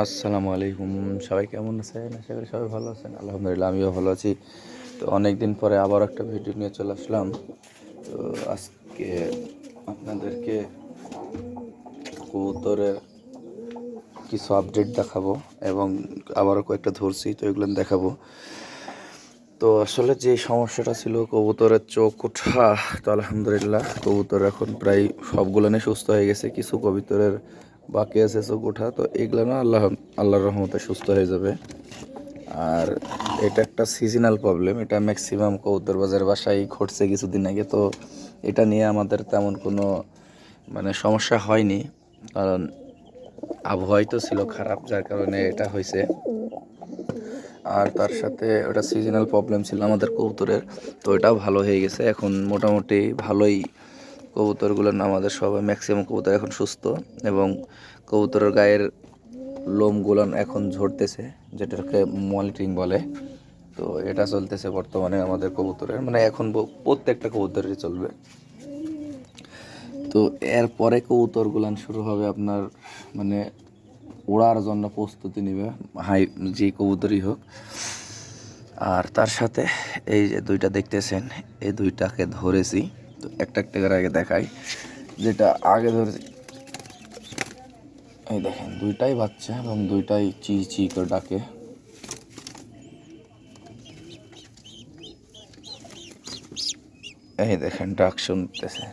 আসসালামু আলাইকুম। সবাই কেমন আছেন? আশা করি সবাই ভালো আছেন। আলহামদুলিল্লাহ, আমিও ভালো আছি। তো অনেক দিন পরে আবার একটা ভিডিও নিয়ে চলে আসলাম। তো আজকে আপনাদেরকে কবুতরের কিছু আপডেট দেখাবো এবং আবারও কয়েকটা ধরছি, তো এগুলো দেখাবো। তো আসলে যে সমস্যাটা ছিল কবুতরের চোখ ওঠা তো আলহামদুলিল্লাহ কবুতর এখন প্রায় সবগুলো নিয়ে সুস্থ হয়ে গেছে। কিছু কবুতরের বাকি আছে চোখ ওঠা তো এগুলো না আল্লাহ, আল্লাহর রহমতে সুস্থ হয়ে যাবে। আর এটা একটা সিজনাল প্রবলেম এটা ম্যাক্সিমাম কবুতর বাজার বাসায় ঘটছে কিছুদিন আগে, তো এটা নিয়ে আমাদের তেমন কোনো মানে সমস্যা হয়নি। কারণ আবহাওয়াই তো ছিল খারাপ, যার কারণে এটা হয়েছে। আর তার সাথে ওটা সিজনাল প্রবলেম ছিল আমাদের কবুতরের, তো এটাও ভালো হয়ে গেছে। এখন মোটামুটি ভালোই কবুতরগুলো আমাদের সবাই ম্যাক্সিমাম কবুতর এখন সুস্থ এবং কবুতরের গায়ের লোমগুলো এখন ঝরতেছে, যেটাকে মলিটিং বলে। তো এটা চলতেছে বর্তমানে আমাদের কবুতরের মানে এখন প্রত্যেকটা কবুতরেরই চলবে। তো এরপরে কবুতরগুলান শুরু হবে আপনার মানে ওড়ার জন্য প্রস্তুতি নেবে, হাই, যে কবুতরই হোক। আর তার সাথে এই যে দুইটা দেখতেছেন, এই দুইটাকে ধরেছি। তো একটা একটা করে আগে দেখাই। যেটা আগে ধরেছি এই দেখেন, দুইটাই বাচ্চা এবং দুইটাই চি চি করে ডাকে। এই দেখেন, ডাক শুনতেছে।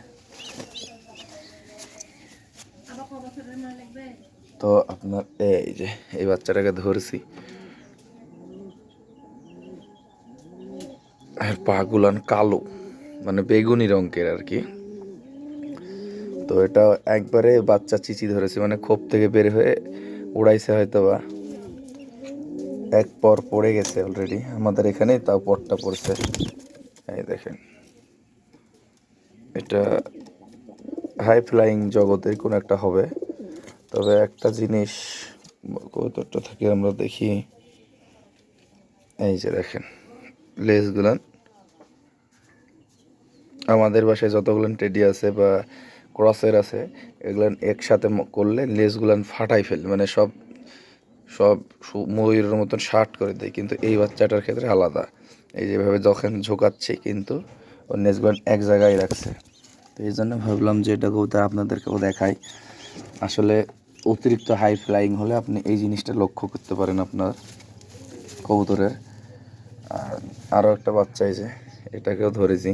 তো আপনার, এই যে, এই বাচ্চাটাকে ধরছি। আর পাগুলান কালো। মানে বেগুনি রঙের আর কি। তো এটা একবারে বাচ্চা চিচি ধরেছে মানে খোপ থেকে বের হয়ে উড়াইছে হয়তো বা এক পর পড়ে গেছে অলরেডি আমাদের এখানে তাও পরটা পড়ছে। এই দেখেন। এটা হাই ফ্লাইং জগতের কোনো একটা হবে। তবে একটা জিনিস কতটা থাকে আমরা দেখি। এই যে দেখেন লেসগুলান আমাদের বাসায় যতগুলো টেডি আছে বা ক্রসের আছে এগুলান একসাথে করলে লেসগুলান ফাটাই ফেলে। মানে সব সব ময়ূরের মতন শার্ট করে দেয় কিন্তু এই বাচ্চাটার ক্ষেত্রে আলাদা। এই যেভাবে যখন ঝোকাচ্ছে কিন্তু ওর নেসগুলান এক জায়গায় রাখছে। তো এই জন্য ভাবলাম যে এটা কবুতর আপনাদেরকেও দেখাই। আসলে অতিরিক্ত হাই ফ্লাইং হলে আপনি এই জিনিসটা লক্ষ্য করতে পারেন আপনার কবুতরের। আর আরও একটা বাচ্চা এই যে, এটাকেও ধরেছি।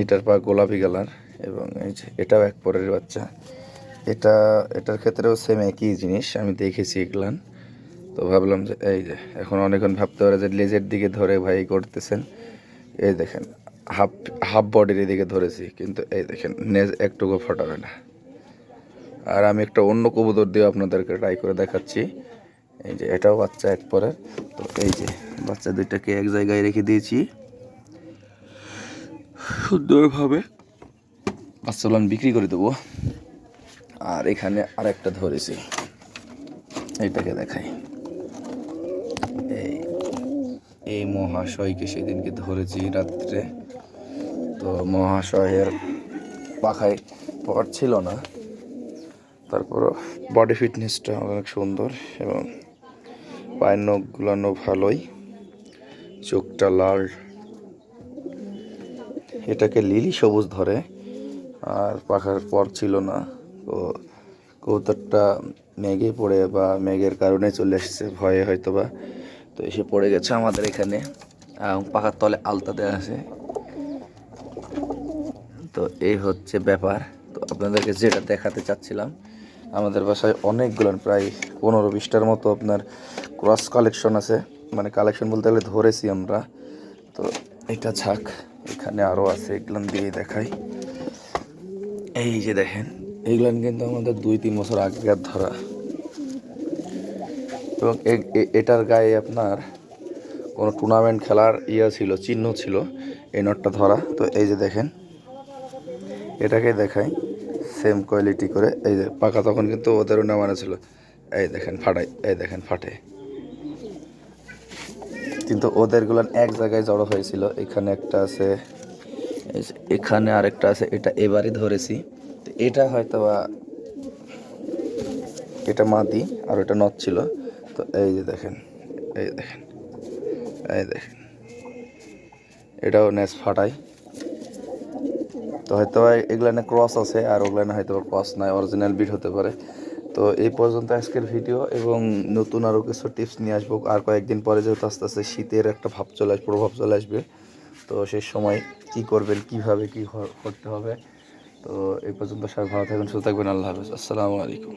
এটার পা গোলাপি কালার এবং এই যে এটাও এক পরের বাচ্চা। এটা, এটার ক্ষেত্রেও সেম একই জিনিস, আমি দেখেছি এগুলান। তো ভাবলাম যে এই যে, এখন অনেকক্ষণ ভাবতে পারে যে লেজের দিকে ধরে ভাই করতেছেন। এই দেখেন, হাফ হাফ বডির দিকে ধরেছি, কিন্তু এই দেখেন, নেজ একটুকু ফটাবে না। আর আমি একটা অন্য কবুতর দিয়ে আপনাদেরকে ট্রাই করে দেখাচ্ছি। এই যে এটাও বাচ্চা এক পরের। তো এই যে, বাচ্চা দুইটাকে এক জায়গায় রেখে দিয়েছি। সুন্দরভাবে আমি বিক্রি করে দেবো। আর এখানে আরেকটা ধরেছি। এইটাকে দেখাই। এই এই মহাশয়কে সেদিনকে ধরেছি রাত্রে। তো মহাশয়ের পাখায় পর ছিল না। তারপরও বডি ফিটনেসটা অনেক সুন্দর এবং পায়ের নখগুলানো ভালোই চোখটা লাল। এটাকে লিলি সবুজ ধরে, আর পাখার পর ছিল না। তো কবুতরটা মেঘে পড়ে বা মেঘের কারণে চলে এসেছে, ভয়ে হয়তো বা তো এসে পড়ে গেছে আমাদের এখানে এবং পাখার তলে আলতা দেওয়া আছে। তো এই হচ্ছে ব্যাপার। তো আপনাদেরকে যেটা দেখাতে চাচ্ছিলাম, আমাদের বাসায় অনেকগুলো, প্রায় পনেরো বিশটার মতো আপনার ক্রস কালেকশন আছে। মানে কালেকশন বলতে গেলে ধরেছি আমরা। তো এটা ছাক। এখানে আরও আছে এগুলো দিয়ে দেখাই। এই যে দেখেন এইগুলো কিন্তু আমাদের দুই তিন বছর আগেকার ধরা। এবং এটার গায়ে আপনার কোনো টুর্নামেন্ট খেলার ইয়ে ছিল, চিহ্ন ছিল এই নটটা ধরা। তো এই যে দেখেন, এটাকে দেখাই সেম কোয়ালিটি করে। এই যে পাকা তখন কিন্তু ওদেরও নামানো ছিল। এই দেখেন ফাটাই, এই দেখেন ফাটে। কিন্তু ওদেরগুলো এক জায়গায় জড়ো হয়েছিল। এখানে একটা আছে এখানে আরেকটা আছে, এটা এবারই ধরেছি। এটা হয়তো বা এটা মাদি আর এটা নথ ছিল। তো এই যে দেখেন, এই দেখেন এই দেখেন, এটাও নেস ফাটাই। তো হয়তো এগুলানে ক্রস আছে আর ওগুলানে হয়তো ক্রস নাই অরিজিনাল বিট হতে পারে। তো এই পর্যন্ত আজকের ভিডিও এবং নতুন আরও কিছু টিপস নিয়ে আসব। আর কয়েকদিন পরে যেহেতু আস্তে আস্তে শীতের একটা ভাব চলে আসবে, প্রভাব চলে আসবে, তো সেই সময় কি করবেন, কীভাবে কি করতে হবে, তো এই পর্যন্ত সবাই ভালো থাকবেন, সুস্থ থাকবেন, আল্লাহ হাফেজ। আসসালামু আলাইকুম।